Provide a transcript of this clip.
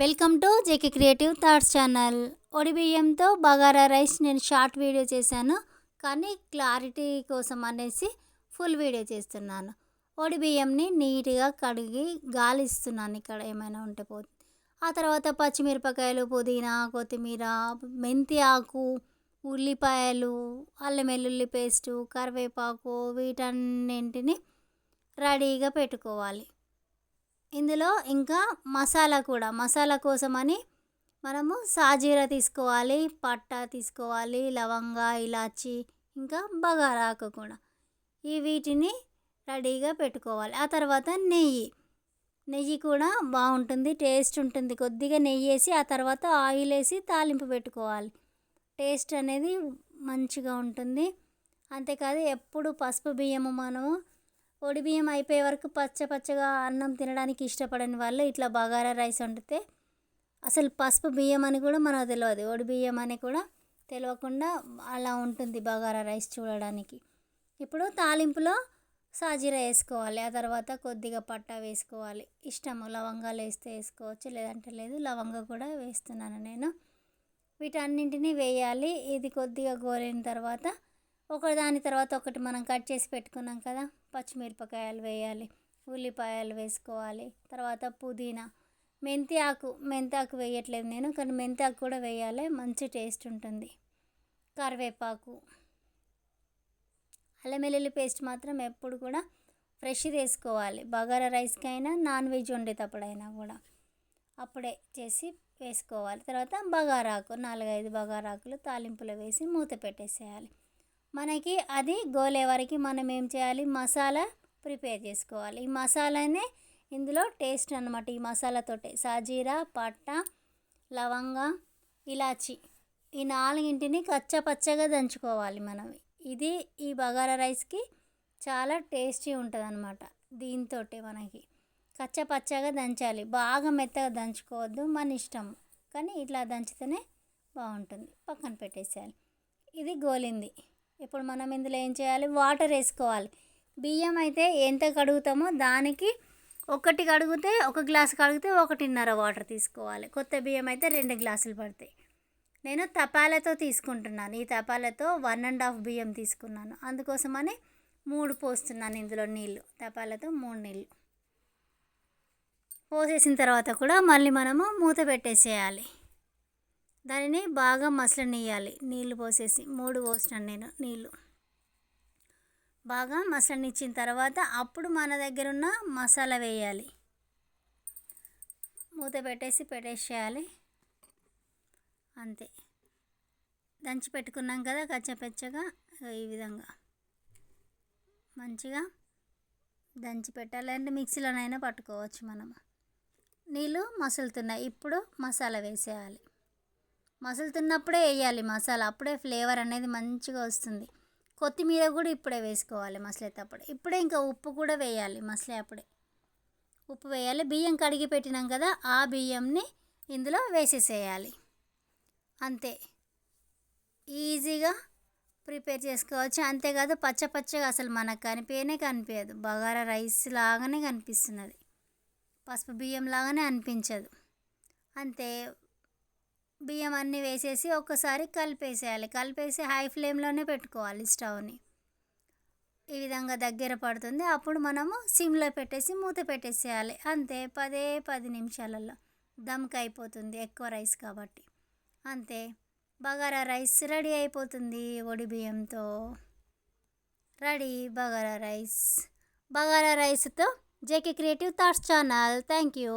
Welcome to JK creative thoughts channel. ఒడి బియ్యంతో bagara rice నేను short video చేశాను కానీ క్లారిటీ కోసం అనేసి ఫుల్ వీడియో చేస్తున్నాను. ఒడి బియ్యంని నీట్గా కడిగి గాలి ఇస్తున్నాను ఇక్కడ ఏమైనా ఉంటే పోతుంది ఆ తర్వాత పచ్చిమిరపకాయలు పుదీనా కొత్తిమీర మెంతి ఆకు ఉల్లిపాయలు అల్లం వెల్లుల్లి పేస్టు కరివేపాకు వీటన్నింటిని రెడీగా పెట్టుకోవాలి. ఇందులో ఇంకా మసాలా కూడా మసాలా కోసమని మనము సాజీరా తీసుకోవాలి పట్టా తీసుకోవాలి లవంగా ఇలాచి ఇంకా బగారాకు కూడా. ఈ వీటిని రెడీగా పెట్టుకోవాలి. ఆ తర్వాత నెయ్యి. నెయ్యి కూడా బాగుంటుంది టేస్ట్ ఉంటుంది. కొద్దిగా నెయ్యి వేసి ఆ తర్వాత ఆయిల్ వేసి తాలింపు పెట్టుకోవాలి. టేస్ట్ అనేది మంచిగా ఉంటుంది. అంతేకాదు ఎప్పుడు పసుపు బియ్యము మనము పొడి బియ్యం అయిపోయే వరకు పచ్చ పచ్చగా అన్నం తినడానికి ఇష్టపడని వాళ్ళు ఇట్లా బగారా రైస్ వండితే అసలు పసుపు బియ్యం అని కూడా మనకు తెలియదు ఒడి బియ్యం అని కూడా తెలియకుండా అలా ఉంటుంది బగారా రైస్ చూడడానికి. ఇప్పుడు తాలింపులో సాజీరా వేసుకోవాలి. ఆ తర్వాత కొద్దిగా పట్టా వేసుకోవాలి. ఇష్టము లవంగాలు వేస్తే వేసుకోవచ్చు లేదంటే లేదు లవంగా కూడా వేస్తున్నాను నేను. వీటన్నింటినీ వేయాలి. ఇది కొద్దిగా గోలిన తర్వాత ఒకదాని తర్వాత ఒకటి మనం కట్ చేసి పెట్టుకున్నాం కదా పచ్చిమిరపకాయలు వేయాలి ఉల్లిపాయలు వేసుకోవాలి తర్వాత పుదీనా. మెంతి ఆకు మెంతి ఆకు వేయట్లేదు నేను కానీ మెంతి ఆకు కూడా వేయాలి మంచి టేస్ట్ ఉంటుంది. కరివేపాకు. అల్లం వెల్లుల్లి పేస్ట్ మాత్రం ఎప్పుడు కూడా ఫ్రెష్ వేసుకోవాలి. బగారా రైస్కి అయినా నాన్ వెజ్ వండేటప్పుడైనా కూడా అప్పుడే చేసి వేసుకోవాలి. తర్వాత బగారాకు నాలుగైదు బగారాకులు తాలింపులో వేసి మూత పెట్టేసేయాలి. మనకి అది గోలే వరకు మనం ఏం చేయాలి? మసాలా ప్రిపేర్ చేసుకోవాలి. ఈ మసాలానే ఇందులో టేస్ట్ అనమాట ఈ మసాలాతోటే సాజీరా పట్ట లవంగా ఇలాచి ఈ నాలుగింటిని కచ్చపచ్చగా దంచుకోవాలి మనం. ఇది ఈ బగారా రైస్కి చాలా టేస్టీ ఉంటుంది అనమాట దీంతో మనకి కచ్చపచ్చగా దంచాలి. బాగా మెత్తగా దంచుకోవద్దు. మన ఇష్టం. కానీ ఇట్లా దంచితేనే బాగుంటుంది. పక్కన పెట్టేసేయాలి. ఇది గోలింది. ఇప్పుడు మనం ఇందులో ఏం చేయాలి? వాటర్ వేసుకోవాలి. బియ్యం అయితే ఎంత కడుగుతామో దానికి ఒకటి కడిగితే ఒక గ్లాస్ కడిగితే ఒకటిన్నర వాటర్ తీసుకోవాలి. కొత్త బియ్యం అయితే రెండు గ్లాసులు పడతాయి. నేను తపాలతో తీసుకుంటున్నాను. ఈ తపాలతో వన్ అండ్ హాఫ్ బియ్యం తీసుకున్నాను. అందుకోసమని మూడు పోస్తున్నాను ఇందులో నీళ్ళు. తపాలతో మూడు నీళ్ళు. పోసేసిన తర్వాత కూడా మళ్ళీ మనము మూత పెట్టేసేయాలి. దానిని బాగా మసలనియాలి నీళ్ళు పోసేసి మూడు పోసినాను నేను నీళ్ళు బాగా మసలనిచ్చిన తర్వాత అప్పుడు మన దగ్గర ఉన్న మసాలా వేయాలి. మూత పెట్టేసి పెట్టేసేయాలి. అంతే. దంచి పెట్టుకున్నాం కదా కచ్చపెచ్చగా ఈ విధంగా. మంచిగా దంచి పెట్టాలంటే మిక్సీలోనైనా పట్టుకోవచ్చు మనం. నీళ్ళు మసులుతున్నాయి. ఇప్పుడు మసాలా వేసేయాలి. మసులుతున్నప్పుడే వేయాలి మసాలా. అప్పుడే ఫ్లేవర్ అనేది మంచిగా వస్తుంది. కొత్తిమీర కూడా ఇప్పుడే వేసుకోవాలి మసలేటప్పుడు. ఇప్పుడే ఇంకా ఉప్పు కూడా వేయాలి మసలే అప్పుడే ఉప్పు వేయాలి. బియ్యం కడిగి పెట్టినాం కదా ఆ బియ్యంని ఇందులో వేసేసేయాలి. అంతే. ఈజీగా ప్రిపేర్ చేసుకోవచ్చు. అంతేకాదు పచ్చ పచ్చగా అసలు మనకు కనిపించనే కనిపించదు బగారా రైస్ లాగానే కనిపిస్తున్నది. పసుపు బియ్యం లాగానే అనిపించదు. అంతే. బియ్యం అన్నీ వేసేసి ఒక్కసారి కలిపేసేయాలి. కలిపేసి హై ఫ్లేమ్లోనే పెట్టుకోవాలి స్టవ్ని. ఈ విధంగా దగ్గర పడుతుంది. అప్పుడు మనము సిమ్లో పెట్టేసి మూత పెట్టేసేయాలి. అంతే పదే పది నిమిషాలలో దమ్కి అయిపోతుంది ఎక్కువ రైస్ కాబట్టి. అంతే. బగారా రైస్ రెడీ అయిపోతుంది ఒడి బియ్యంతో. Ready bagara rice. బగారా రైస్తో JK creative thoughts channel. Thank you